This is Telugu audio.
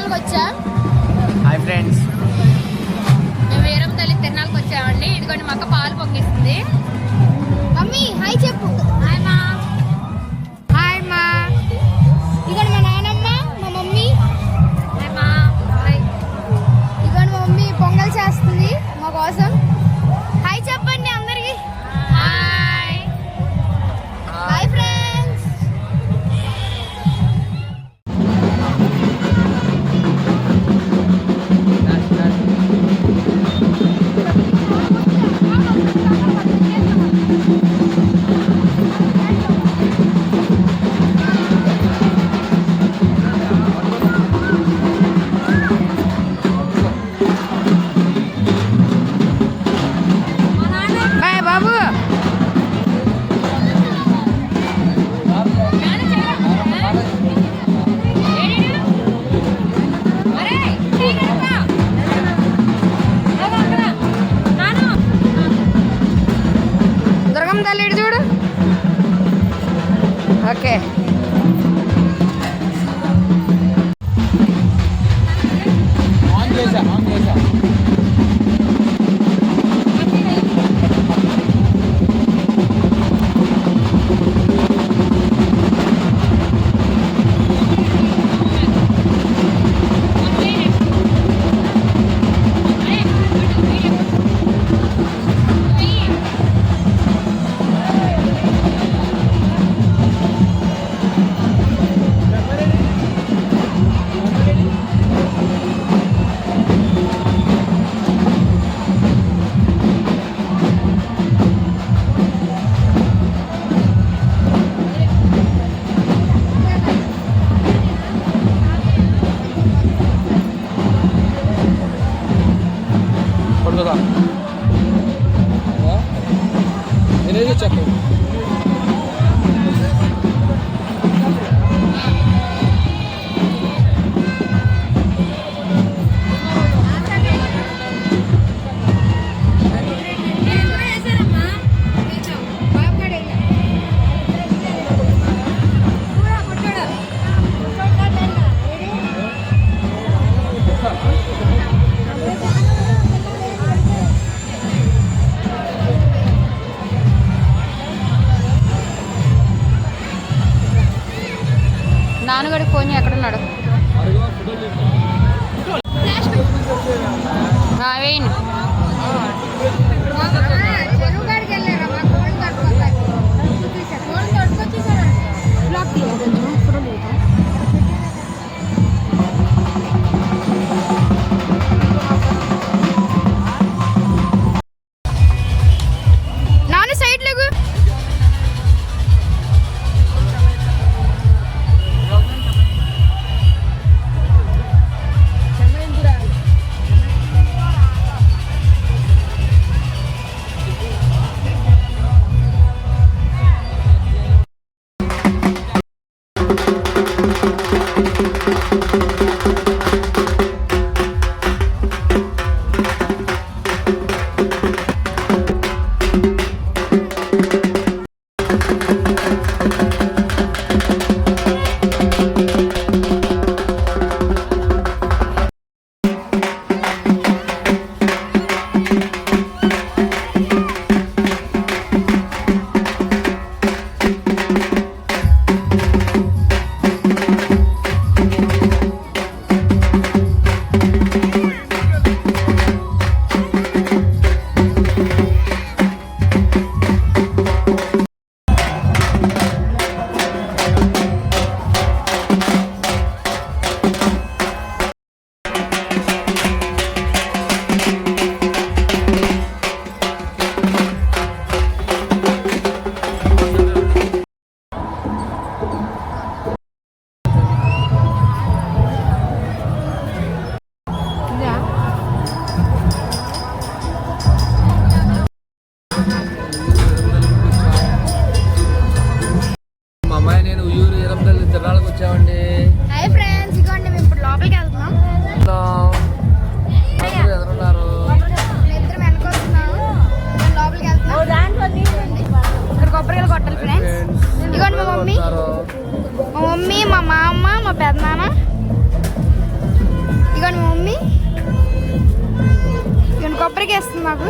తిరణాలకు వచ్చా హాయ్ ఫ్రెండ్స్. మేము వేరం తల్లి తిరణాలకు వచ్చామండి ఇదిగోండి మక్క పాలు పొంగిస్తుంది Okay. 收到 నాన్నగడికి ఫోన్ ఎక్కడున్నాడు? వేయండి. తిరణాలకు వచ్చామండి. హాయ్ ఫ్రెండ్స్ ఇగోండి మేము ఇప్పుడు లోపలికి వెళ్తున్నాం. ఇద్దరు వెనకొస్తున్నాము లోపలికి వెళ్తున్నాం. ఇక్కడ కొబ్బరికాయలు కొట్టాలి ఫ్రెండ్స్. ఇదిగోండి మా మమ్మీ. మా మమ్మీ మా మామ మా పెద్దనాన్న. ఇదిగోండి మా మమ్మీ. ఇవన్నీ కొబ్బరికి వేస్తుంది నాకు